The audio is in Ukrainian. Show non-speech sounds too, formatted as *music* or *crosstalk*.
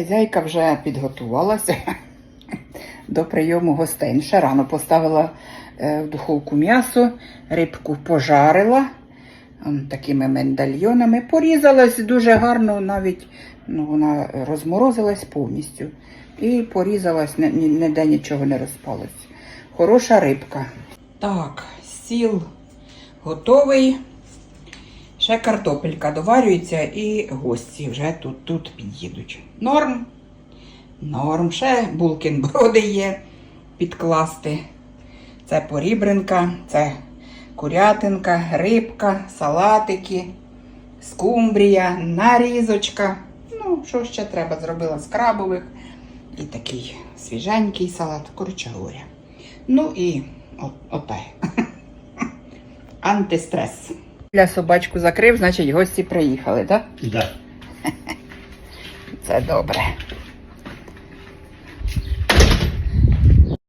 Хазяйка вже підготувалася *laughs* до прийому гостей. Ну, Ще рано поставила е, в духовку м'ясо, рибку пожарила такими медальйонами. Порізалась дуже гарно, навіть ну, вона розморозилась повністю. І порізалась, ні- ні- ніде нічого не розпалось. Хороша рибка. Так, сіл готовий. Ще картопелька доварюється і гості вже тут, тут під'їдуть. Норм. Норм. Ще булкін броди є підкласти. Це порібринка, це курятинка, рибка, салатики, скумбрія, нарізочка. Ну, що ще треба? Зробила з крабових. І такий свіженький салат, коротше говоря. Ну і от, отай. *laughs* Антистрес. Для собачку закрив, значить гості приїхали, так? Да. Це добре.